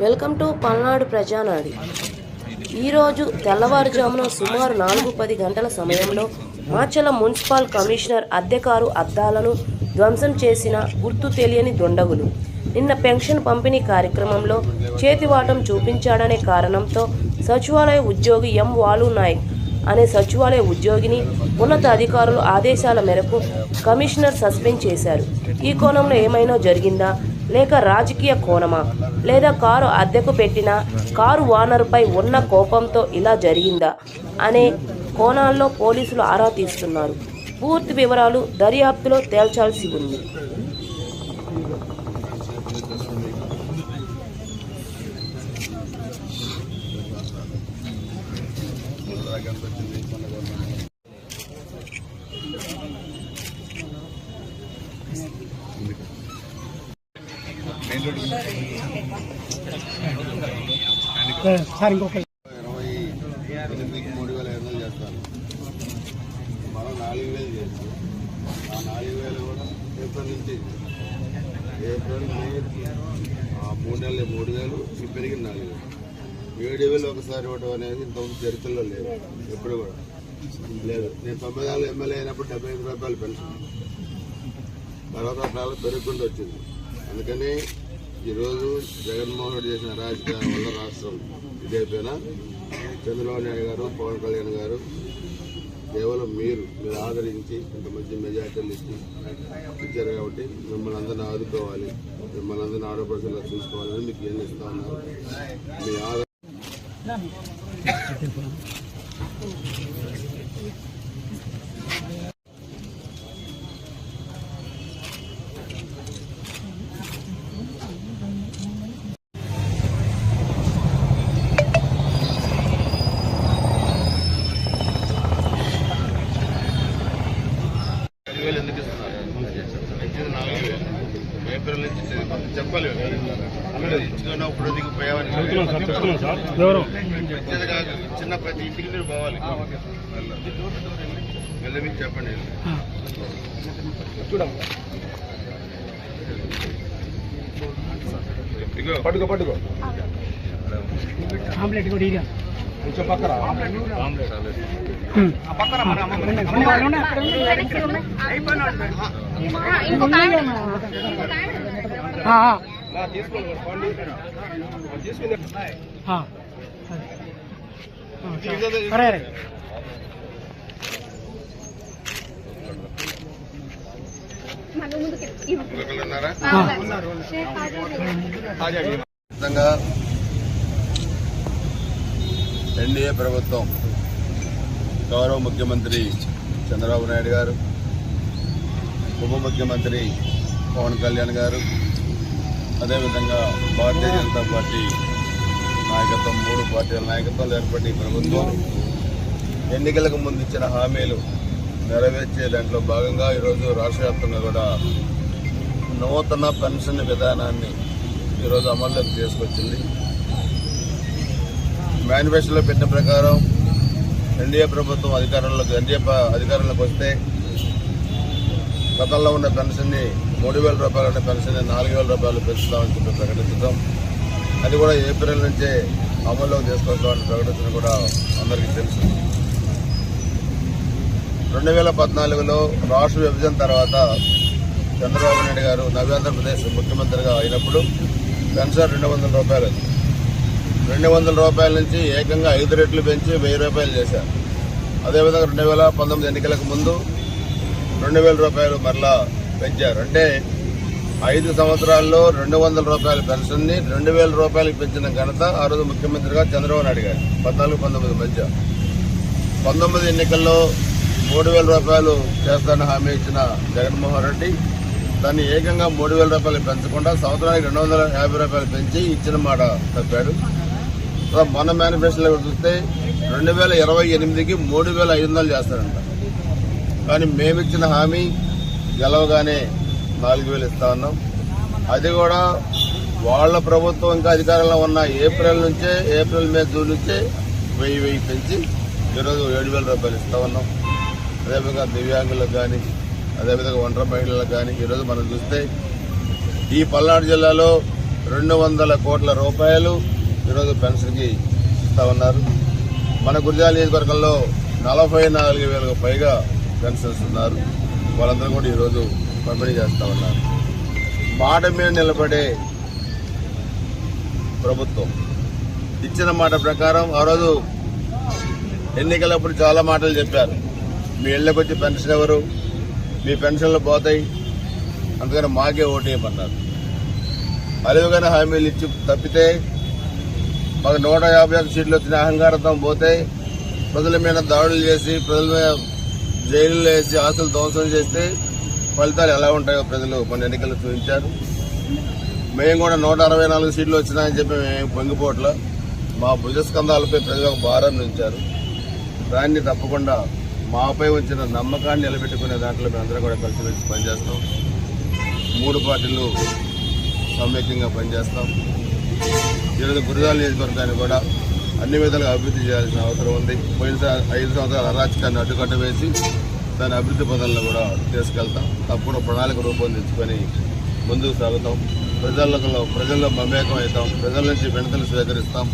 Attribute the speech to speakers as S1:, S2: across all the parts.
S1: Welcome to Palnadu ప్రజానాడి. ఈరోజు తెల్లవారుజామున సుమారు నాలుగు పది గంటల సమయంలో మాచల మున్సిపల్ కమిషనర్ అద్దె కారు అద్దాలను ధ్వంసం చేసిన గుర్తు తెలియని దుండగులు. నిన్న పెన్షన్ పంపిణీ కార్యక్రమంలో చేతివాటం చూపించాడనే కారణంతో సచివాలయ ఉద్యోగి ఎం వాలు నాయక్ అనే సచివాలయ ఉద్యోగిని ఉన్నత అధికారులు ఆదేశాల మేరకు కమిషనర్ సస్పెండ్ చేశారు. ఈ కోణంలో ఏమైనా జరిగిందా? లేక రాజకీయ కోణమా? లేదా కారు అద్దెకు పెట్టిన కారు ఓనర్పై ఉన్న కోపంతో ఇలా జరిగిందా అనే కోణాల్లో పోలీసులు ఆరా తీస్తున్నారు. పూర్తి వివరాలు దర్యాప్తులో తేల్చాల్సి ఉంది.
S2: సార్ ఇంకొక
S3: ఇరవై ఎనిమిదికి మూడు వేల ఐదు వందలు చేస్తాను మనం నాలుగు వేలు చేస్తాం ఆ నాలుగు వేలు కూడా ఏప్రిల్ నుంచి ఏప్రిల్ మే ఆ మూడు నెలలు మూడు వేలు ఇవి పెరిగిన నాలుగు వేలు ఏడు వేలు ఒకసారి ఇవ్వడం అనేది ఇంతకుముందు చరిత్రలో లేదు ఎప్పుడు కూడా లేదు నేను తొంభై నాలుగు ఎమ్మెల్యే అయినప్పుడు డెబ్బై ఐదు రూపాయలు పెన్షన్ తర్వాత చాలా పెరుగుకుంటూ వచ్చింది అందుకని ఈరోజు జగన్మోహన్ రెడ్డి చేసిన రాజకీయాల వల్ల రాష్ట్రం ఇదైపోయినా చంద్రబాబు నాయుడు గారు పవన్ కళ్యాణ్ గారు కేవలం మీరు మీరు ఆదరించి ఇంత మంచి మెజార్టీలు ఇచ్చి ఇచ్చారు కాబట్టి మిమ్మల్ని అందరిని ఆదుకోవాలి మిమ్మల్ని అందరిని ఆడపడుతులా చూసుకోవాలని మీకు ఏం ఇస్తా ఉన్నారు? మీ ఆదరణ చెప్పాలి అందరూ ఇచ్చుకున్నప్పుడు ఎందుకు పోయావని
S2: ఎవరు?
S3: ఇచ్చేది కాదు. చిన్న ప్రతి ఇంటికి మీరు పోవాలి. మళ్ళీ మీకు చెప్పండి.
S2: పట్టుకో పట్టుకో. ఆమ్లెట్ కూడా ఇదా కొంచెం పక్కన
S3: ఒకళ్ళు ఉన్నారా
S4: हाँ
S3: ఖచ్చితంగా ఎన్డీఏ ప్రభుత్వం గౌరవ ముఖ్యమంత్రి చంద్రబాబు నాయుడు గారు ఉప ముఖ్యమంత్రి పవన్ కళ్యాణ్ గారు అదేవిధంగా భారతీయ జనతా పార్టీ నాయకత్వం మూడు పార్టీల నాయకత్వాలు ఏర్పడి ప్రభుత్వం ఎన్నికలకు ముందు ఇచ్చిన హామీలు నెరవేర్చే దాంట్లో భాగంగా ఈరోజు రాష్ట్ర వ్యాప్తంగా కూడా నూతన పెన్షన్ విధానాన్ని ఈరోజు అమల్లోకి తీసుకొచ్చింది. మేనిఫెస్టోలో పెట్టిన ప్రకారం ఎన్డీఏ ప్రభుత్వం అధికారంలోకి ఎన్డీఏ అధికారంలోకి వస్తే గతంలో ఉన్న పెన్షన్ని మూడు వేల రూపాయలు పెన్షన్ నాలుగు వేల రూపాయలు పెంచుతామని చెప్పి ప్రకటించడం. అది కూడా ఏప్రిల్ నుంచే అమల్లోకి తీసుకొస్తామని ప్రకటించడం కూడా అందరికీ తెలుసు. రెండు వేల పద్నాలుగులో రాష్ట్ర విభజన తర్వాత చంద్రబాబు నాయుడు గారు నవ్యాంధ్రప్రదేశ్ ముఖ్యమంత్రిగా అయినప్పుడు పెన్షన్ రెండు వందల రూపాయలు. రెండు వందల రూపాయల నుంచి ఏకంగా ఐదు రెట్లు పెంచి వెయ్యి రూపాయలు చేశారు. అదేవిధంగా రెండు వేల పంతొమ్మిది ఎన్నికలకు ముందు రెండు వేల రూపాయలు మరలా పెంచారు. అంటే ఐదు సంవత్సరాల్లో రెండు వందల రూపాయల పెన్షన్ని రెండు వేల రూపాయలకు పెంచిన ఘనత ఆ రోజు ముఖ్యమంత్రిగా చంద్రబాబు నాయుడు గారు. పద్నాలుగు పంతొమ్మిది మధ్య. పంతొమ్మిది ఎన్నికల్లో మూడు వేల రూపాయలు చేస్తానని హామీ ఇచ్చిన జగన్మోహన్ రెడ్డి దాన్ని ఏకంగా మూడు వేల రూపాయలు పెంచకుండా సంవత్సరానికి రెండు వందల యాభై రూపాయలు పెంచి ఇచ్చిన మాట తప్పాడు. మన మేనిఫెస్టోలో చూస్తే రెండు వేల ఇరవై ఎనిమిదికి మూడు వేల ఐదు వందలు చేస్తారంట. కానీ మేమిచ్చిన హామీ గెలవగానే నాలుగు వేలు ఇస్తా ఉన్నాం. అది కూడా వాళ్ళ ప్రభుత్వం ఇంకా అధికారంలో ఉన్న ఏప్రిల్ నుంచే ఏప్రిల్ మే జూన్ నుంచే వెయ్యి వెయ్యి పెంచి ఈరోజు ఏడు వేల రూపాయలు ఇస్తా ఉన్నాం. అదేవిధంగా దివ్యాంగులకు కానీ అదేవిధంగా ఒంటరి మహిళలకు కానీ ఈరోజు మనం చూస్తే ఈ పల్నాడు జిల్లాలో రెండు వందల కోట్ల రూపాయలు ఈరోజు పెన్షన్కి ఇస్తా ఉన్నారు. మన గురిజాల నియోజకవర్గంలో నలభై నాలుగు వేలకు పైగా పెన్షన్స్ ఉన్నారు. వాళ్ళందరూ కూడా ఈరోజు పంపిణీ చేస్తూ ఉన్నారు. మాట మీద నిలబడే ప్రభుత్వం ఇచ్చిన మాట ప్రకారం ఆ రోజు ఎన్నికలప్పుడు చాలా మాటలు చెప్పారు. మీ ఇళ్ళకి వచ్చి పెన్షన్ ఎవరు? మీ పెన్షన్లు పోతాయి. అందుకని మాకే ఓటేయమన్నారు అలివిగానే హామీలు ఇచ్చి తప్పితే మాకు నూట యాభై ఒక్క సీట్లు వచ్చిన అహంకారంతో పోతే ప్రజల మీద దాడులు చేసి ప్రజల మీద జైలులో వేసి ఆస్తులు ధ్వంసం చేస్తే ఫలితాలు ఎలా ఉంటాయో ప్రజలు మన ఎన్నికలు చూపించారు. మేము కూడా నూట అరవై నాలుగు సీట్లు వచ్చినాయని చెప్పి మేము పొంగిపోవట్ల మా భుజస్కంధాలపై ప్రజలు ఒక భారాన్ని ఉంచారు దాన్ని తప్పకుండా మాపై ఉంచిన నమ్మకాన్ని నిలబెట్టుకునే దాంట్లో మేము కూడా కలిసి వచ్చి పనిచేస్తాం. మూడు పార్టీలు సమైక్యంగా పనిచేస్తాం. ఈరోజు గురజాల నియోజకవర్గాన్ని కూడా అన్ని విధాలుగా అభివృద్ధి చేయాల్సిన అవసరం ఉంది. పోయిన ఐదు సంవత్సరాల అరాచకాన్ని అడ్డుకట్ట వేసి దాని అభివృద్ధి పదంలో కూడా తీసుకెళ్తాం. తప్పుడు ప్రణాళిక రూపొందించుకొని ముందుకు సాగుతాం. ప్రజల్లో ప్రజల్లో మమేకం అవుతాం. ప్రజల నుంచి వినతులు స్వీకరిస్తాం.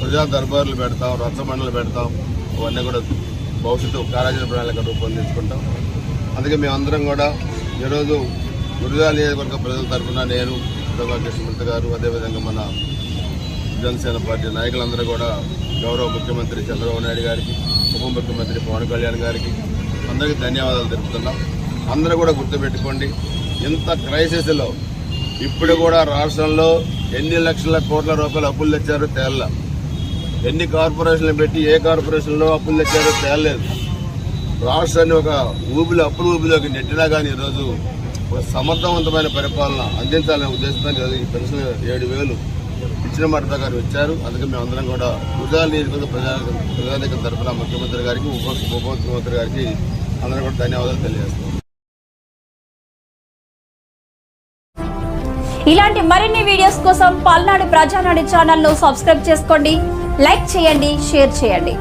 S3: ప్రజా దర్బార్లు పెడతాం రచ్చబండలు పెడతాం. అవన్నీ కూడా భవిష్యత్తు కార్యాచరణ ప్రణాళిక రూపొందించుకుంటాం. అందుకే మేమందరం కూడా ఈరోజు గురుజాల నియోజకవర్గ ప్రజల తరఫున నేను దుర్గా కృష్ణమూర్తి గారు అదేవిధంగా మన జనసేన పార్టీ నాయకులందరూ కూడా గౌరవ ముఖ్యమంత్రి చంద్రబాబు నాయుడు గారికి ఉప ముఖ్యమంత్రి పవన్ కళ్యాణ్ గారికి అందరికీ ధన్యవాదాలు తెలుపుతున్నాం. అందరూ కూడా గుర్తుపెట్టుకోండి ఇంత క్రైసిస్లో ఇప్పుడు కూడా రాష్ట్రంలో ఎన్ని లక్షల కోట్ల రూపాయలు అప్పులు తెచ్చారో తేళ్ళ ఎన్ని కార్పొరేషన్లు పెట్టి ఏ కార్పొరేషన్లో అప్పులు తెచ్చారో తేలలేదు. రాష్ట్రాన్ని ఒక ఊబిలో అప్పుల ఊబిలోకి నెట్టినా కానీ ఈరోజు ఒక సమర్థవంతమైన పరిపాలన అందించాలనే ఉద్దేశంతో ఈ పెన్షన్ ఏడు వేలు ఇచ్చిన మాట గారు వచ్చారు. అందుకే మేమందరం కూడా గుజరాత్ నియోజకవర్గ ప్రజా ప్రజానికం తరఫున ముఖ్యమంత్రి గారికి ఉప ఉప ముఖ్యమంత్రి గారికి అందరం కూడా ధన్యవాదాలు తెలియజేస్తాం
S4: ఇలాంటి మరిన్ని వీడియోస్ కోసం పల్నాడు ప్రజానాడు ఛానల్ను సబ్స్క్రైబ్ చేసుకోండి లైక్ చేయండి షేర్ చేయండి.